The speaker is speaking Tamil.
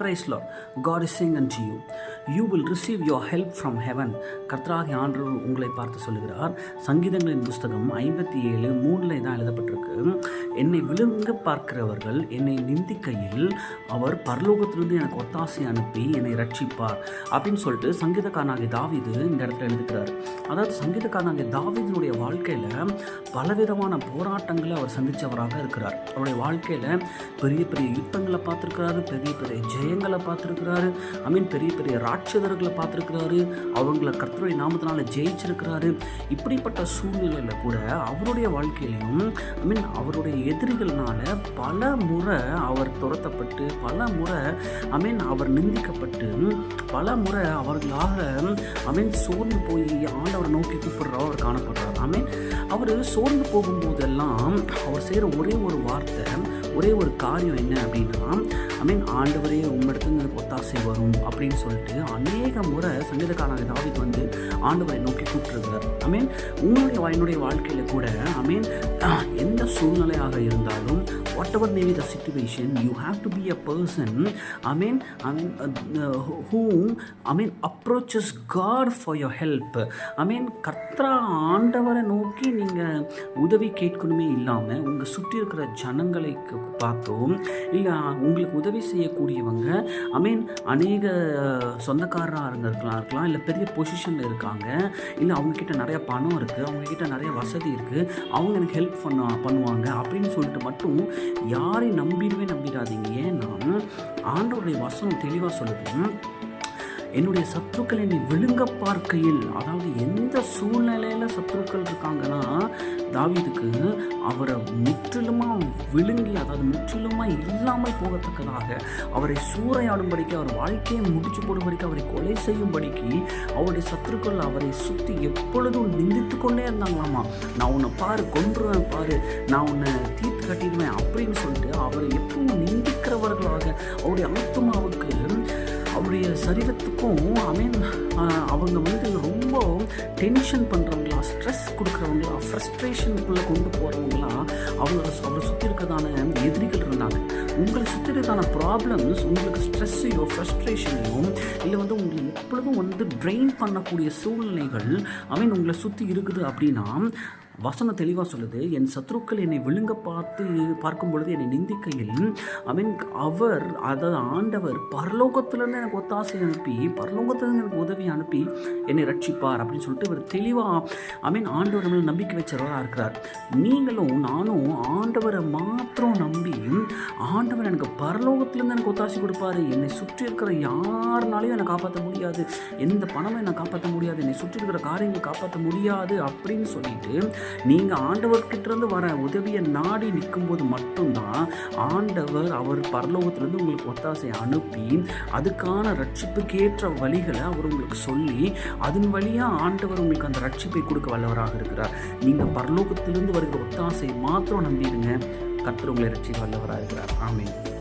பிரைஸ்லோ God is Singh and you you will receive your help from heaven கர்த்தராகி ஆண்டு உங்களை பார்த்து சொல்லுகிறார். சங்கீதங்களின் புஸ்தகம் ஐம்பத்தி ஏழு மூணில் தான் எழுதப்பட்டிருக்கு. என்னை விழுங்க பார்க்கிறவர்கள் என்னை நிந்திக்கையில் அவர் பரலோகத்திலிருந்து எனக்கு ஒத்தாசை அனுப்பி என்னை ரட்சிப்பார் அப்படின்னு சொல்லிட்டு சங்கீதக்காரனாகிய தாவிது இந்த இடத்துல எழுதுகிறார். அதாவது சங்கீதக்காரனாகிய தாவிதனுடைய வாழ்க்கையில் பலவிதமான போராட்டங்களை அவர் சந்தித்தவராக இருக்கிறார். அவருடைய வாழ்க்கையில் பெரிய பெரிய யுத்தங்களை பார்த்துருக்கிறாரு பெரிய பெரிய ஜெயங்களை பார்த்துருக்கிறாரு. ஐ மீன் பெரிய பெரிய ராட்சதர்களை பார்த்துருக்கிறாரு. அவங்கள கர்த்தருடைய நாமத்தினால ஜெயிச்சிருக்கிறாரு. இப்படிப்பட்ட சூழ்நிலையில் கூட அவருடைய வாழ்க்கையிலையும் ஐ மீன் அவருடைய எதிரிகள்னால பல முறை அவர் துரத்தப்பட்டு பல முறை ஐ மீன் அவர் நிந்திக்கப்பட்டு பல முறை அவர்களாக ஐ மீன் சோர்ந்து போய் ஆண்டவரை நோக்கி கூப்பிடுறவர் அவர் காணப்படுறார். ஐ மீன் அவர் சோர்ந்து போகும்போதெல்லாம் அவர் செய்கிற ஒரே ஒரு வார்த்தை ஒரே ஒரு காரியம் என்ன அப்படின்னா மீன் ஆண்டவரையே உம்மிடத்துக்கு எனக்கு ஒத்தாசை வரும் அப்படின்னு சொல்லிட்டு அநேக முறை சங்கீதக்காரனாக தாவித் வந்து ஆண்டவரை நோக்கி கூப்பிட்டுருந்தார் ஐ மீன் உங்களுடைய என்னுடைய வாழ்க்கையில் கூட ஐ மீன் எந்த சூழ்நிலையாக இருந்தாலும் whatever maybe the situation you have to be a person I mean I mean hmm I mean approaches God for your help I mean கர்த்தரா ஆண்டவரை நோக்கி நீங்கள் உதவி கேட்கணுமே இல்லாமல் உங்கள் சுற்றி இருக்கிற ஜனங்களை பார்த்தோம் இல்லை உங்களுக்கு உதவி செய்யக்கூடியவங்க ஐ மீன் அநேக சொந்தக்காரராக இருந்திருக்கலாம் இருக்கலாம் இல்லை பெரிய பொசிஷனில் இருக்காங்க இல்லை அவங்கக்கிட்ட நிறைய பணம் இருக்குது அவங்கக்கிட்ட நிறைய வசதி இருக்குது அவங்க எனக்கு ஹெல்ப் பண்ண பண்ணுவாங்க அப்படின்னு சொல்லிட்டு மட்டும் யாரையும் நம்பிடவே நம்பிடாதீங்க. ஏன்னா ஆண்டவருடைய வசனம் தெளிவாக சொல்லுது. என்னுடைய சத்துருக்கள் என்னை விழுங்க பார்க்கையில். அதாவது எந்த சூழ்நிலையில் சத்துருக்கள் இருக்காங்கன்னா தாவிதுக்கு அவரை முற்றிலுமாக விழுங்கி அதாவது முற்றிலுமாக இல்லாமல் போகத்தக்கதாக அவரை சூறையாடும்படிக்கு அவர் வாழ்க்கையை முடிச்சு போடும்படிக்கு அவரை கொலை செய்யும்படிக்கு அவருடைய சத்துருக்கள் அவரை சுற்றி எப்பொழுதும் நிந்தித்து கொண்டே இருந்தாங்களாமா? நான் உன்னை பாரு கொன்றுவேன் பாரு. நான் உன்னை அவருடைய ஆத்மாவுக்கு அவருடைய சரீரத்துக்கும் ஐ அவங்க வந்து ரொம்ப டென்ஷன் பண்ணுறவங்களா ஸ்ட்ரெஸ் கொடுக்குறவங்களா ஃப்ரஸ்ட்ரேஷனுக்குள்ளே கொண்டு போகிறவங்களா அவங்கள அவரை சுற்றி இருக்கிறதான எதிரிகள் இருந்தாங்க. உங்களை சுற்றி இருக்கிறதான ப்ராப்ளம்ஸ் உங்களுக்கு ஸ்ட்ரெஸ்ஸையோ ஃப்ரஸ்ட்ரேஷனையோ இல்லை வந்து உங்களை எப்பொழுதும் வந்து ட்ரெயின் பண்ணக்கூடிய சூழ்நிலைகள் ஐ உங்களை சுற்றி இருக்குது அப்படின்னா வசனம் தெளிவாக சொல்லுது என் சத்ருக்கள் என்னை விழுங்க பார்த்து பார்க்கும் பொழுது என்னை நிந்திக்கையில் ஐ மீன் அவர் அதாவது ஆண்டவர் பரலோகத்திலேருந்து எனக்கு ஒத்தாசை அனுப்பி பரலோகத்திலேருந்து எனக்கு உதவி அனுப்பி என்னை ரட்சிப்பார் அப்படின்னு சொல்லிட்டு இவர் தெளிவாக ஐ மீன் ஆண்டவர் மேலே நம்பிக்கை வச்சவராக இருக்கிறார். நீங்களும் நானும் ஆண்டவரை மாத்திரம் நம்பி ஆண்டவர் எனக்கு பரலோகத்திலேருந்து எனக்கு ஒத்தாசை கொடுப்பாரு. என்னை சுற்றி இருக்கிற யாருனாலையும் என்னை காப்பாற்ற முடியாது. எந்த பணமும் என்னை காப்பாற்ற முடியாது. என்னை சுற்றி இருக்கிற காரியங்களை காப்பாற்ற முடியாது அப்படின்னு சொல்லிட்டு நீங்கள் ஆண்டவர்கிட்டருந்து வர உதவியை நாடி நிற்கும்போது மட்டும்தான் ஆண்டவர் அவர் பரலோகத்திலேருந்து உங்களுக்கு ஒத்தாசை அனுப்பி அதுக்கான ரட்சிப்புக்கேற்ற வழிகளை அவர் உங்களுக்கு சொல்லி அதன் வழியாக ஆண்டவர் உங்களுக்கு அந்த ரட்சிப்பை கொடுக்க வல்லவராக இருக்கிறார். நீங்கள் பரலோகத்திலிருந்து வருகிற ஒத்தாசை மாத்திரம் நம்பிடுங்க கர்த்தர் உங்களை ரட்சிக்க வல்லவராக இருக்கிறார். ஆமென்.